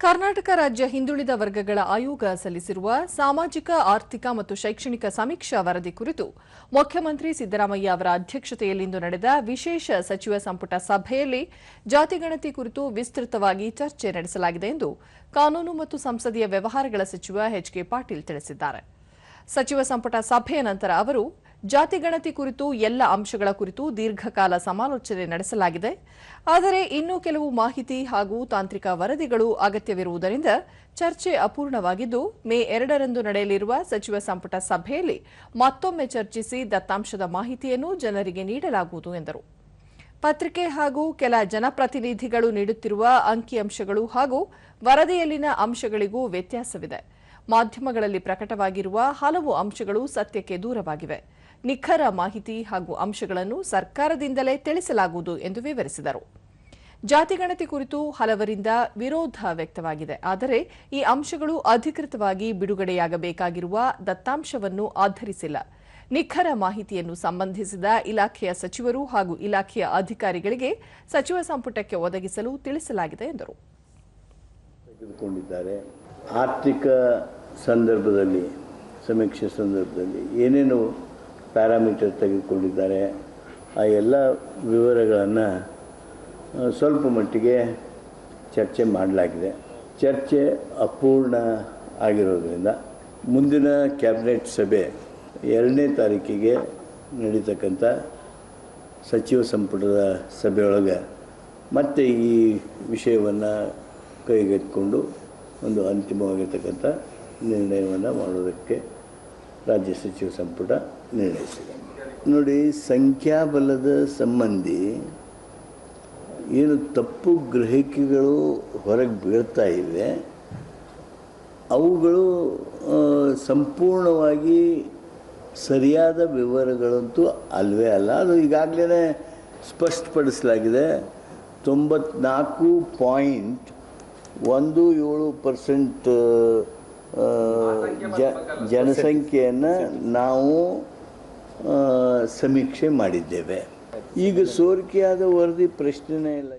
ಕರ್ನಾಟಕ ರಾಜ್ಯ ಹಿಂದುಳಿದ ವರ್ಗಗಳ ಆಯೋಗ ಸಲ್ಲಿಸಿರುವ ಸಾಮಾಜಿಕ, ಆರ್ಥಿಕ ಮತ್ತು ಶೈಕ್ಷಣಿಕ ಸಮೀಕ್ಷಾ ವರದಿ ಕುರಿತು ಮುಖ್ಯಮಂತ್ರಿ ಸಿದ್ದರಾಮಯ್ಯ ಅವರ ಅಧ್ಯಕ್ಷತೆಯಲ್ಲಿಂದು ನಡೆದ ವಿಶೇಷ ಸಚಿವ ಸಂಪುಟ ಸಭೆಯಲ್ಲಿ ಜಾತಿಗಣತಿ ಕುರಿತು ವಿಸ್ತೃತವಾಗಿ ಚರ್ಚೆ ನಡೆಸಲಾಗಿದೆ ಎಂದು ಕಾನೂನು ಮತ್ತು ಸಂಸದೀಯ ವ್ಯವಹಾರಗಳ ಸಚಿವ ಎಚ್ ಕೆ ಪಾಟೀಲ್ ತಿಳಿಸಿದ್ದಾರೆ. ಸಚಿವ ಸಂಪುಟ ಸಭೆಯ ನಂತರ ಅವರು ಜಾತಿಗಣತಿ ಕುರಿತು, ಎಲ್ಲ ಅಂಶಗಳ ಕುರಿತು ದೀರ್ಘಕಾಲ ಸಮಾಲೋಚನೆ ನಡೆಸಲಾಗಿದೆ. ಆದರೆ ಇನ್ನೂ ಕೆಲವು ಮಾಹಿತಿ ಹಾಗೂ ತಾಂತ್ರಿಕ ವರದಿಗಳು ಅಗತ್ಯವಿರುವುದರಿಂದ ಚರ್ಚೆ ಅಪೂರ್ಣವಾಗಿದ್ದು, ಮೇ ಎರಡರಂದು ನಡೆಯಲಿರುವ ಸಚಿವ ಸಂಪುಟ ಸಭೆಯಲ್ಲಿ ಮತ್ತೊಮ್ಮೆ ಚರ್ಚಿಸಿ ದತ್ತಾಂಶದ ಮಾಹಿತಿಯನ್ನು ಜನರಿಗೆ ನೀಡಲಾಗುವುದು ಎಂದರು. ಪತ್ರಿಕೆ ಹಾಗೂ ಕೆಲ ಜನಪ್ರತಿನಿಧಿಗಳು ನೀಡುತ್ತಿರುವ ಅಂಕಿಅಂಶಗಳು ಹಾಗೂ ವರದಿಯಲ್ಲಿನ ಅಂಶಗಳಿಗೂ ವ್ಯತ್ಯಾಸವಿದೆ. ಮಾಧ್ಯಮಗಳಲ್ಲಿ ಪ್ರಕಟವಾಗಿರುವ ಹಲವು ಅಂಶಗಳು ಸತ್ಯಕ್ಕೆ ದೂರವಾಗಿವೆ. ನಿಖರ ಮಾಹಿತಿ ಹಾಗೂ ಅಂಶಗಳನ್ನು ಸರ್ಕಾರದಿಂದಲೇ ತಿಳಿಸಲಾಗುವುದು ಎಂದು ವಿವರಿಸಿದರು. ಜಾತಿಗಣತಿ ಕುರಿತು ಹಲವರಿಂದ ವಿರೋಧ ವ್ಯಕ್ತವಾಗಿದೆ. ಆದರೆ ಈ ಅಂಶಗಳು ಅಧಿಕೃತವಾಗಿ ಬಿಡುಗಡೆಯಾಗಬೇಕಾಗಿರುವ ದತ್ತಾಂಶವನ್ನು ಆಧರಿಸಿಲ್ಲ. ನಿಖರ ಮಾಹಿತಿಯನ್ನು ಸಂಬಂಧಿಸಿದ ಇಲಾಖೆಯ ಸಚಿವರು ಹಾಗೂ ಇಲಾಖೆಯ ಅಧಿಕಾರಿಗಳಿಗೆ ಸಚಿವ ಸಂಪುಟಕ್ಕೆ ಒದಗಿಸಲು ತಿಳಿಸಲಾಗಿದೆ ಎಂದರು. ಸಂದರ್ಭದಲ್ಲಿ, ಸಮೀಕ್ಷೆ ಸಂದರ್ಭದಲ್ಲಿ ಏನೇನು ಪ್ಯಾರಾಮೀಟರ್ ತೆಗೆದುಕೊಂಡಿದ್ದಾರೆ, ಆ ಎಲ್ಲ ವಿವರಗಳನ್ನು ಸ್ವಲ್ಪ ಮಟ್ಟಿಗೆ ಚರ್ಚೆ ಮಾಡಲಾಗಿದೆ. ಚರ್ಚೆ ಅಪೂರ್ಣ ಆಗಿರೋದ್ರಿಂದ ಮುಂದಿನ ಕ್ಯಾಬಿನೆಟ್ ಸಭೆ ಎರಡನೇ ತಾರೀಕಿಗೆ ನಡೀತಕ್ಕಂಥ ಸಚಿವ ಸಂಪುಟದ ಸಭೆಯೊಳಗೆ ಮತ್ತೆ ಈ ವಿಷಯವನ್ನು ಕೈಗೆತ್ತಿಕೊಂಡು ಒಂದು ಅಂತಿಮವಾಗಿರ್ತಕ್ಕಂಥ ನಿರ್ಣಯವನ್ನು ಮಾಡೋದಕ್ಕೆ ರಾಜ್ಯ ಸಚಿವ ಸಂಪುಟ ನಿರ್ಣಯಿಸಿದೆ. ನೋಡಿ, ಸಂಖ್ಯಾಬಲದ ಸಂಬಂಧಿ ಏನು ತಪ್ಪು ಗ್ರಹಿಕೆಗಳು ಹೊರಗೆ ಬೀಳ್ತಾ ಇವೆ, ಅವುಗಳು ಸಂಪೂರ್ಣವಾಗಿ ಸರಿಯಾದ ವಿವರಗಳಂತೂ ಅಲ್ವೇ ಅಲ್ಲ. ಅದು ಈಗಾಗಲೇ ಸ್ಪಷ್ಟಪಡಿಸಲಾಗಿದೆ. ತೊಂಬತ್ನಾಲ್ಕು ಪಾಯಿಂಟ್ ಒಂದು ಏಳು ಪರ್ಸೆಂಟ್ ಜನಸಂಖ್ಯೆಯನ್ನು ನಾವು ಸಮೀಕ್ಷೆ ಮಾಡಿದ್ದೇವೆ. ಈಗ ಸೋರಿಕೆಯಾದ ವರದಿ ಪ್ರಶ್ನೆನೇ ಇಲ್ಲ.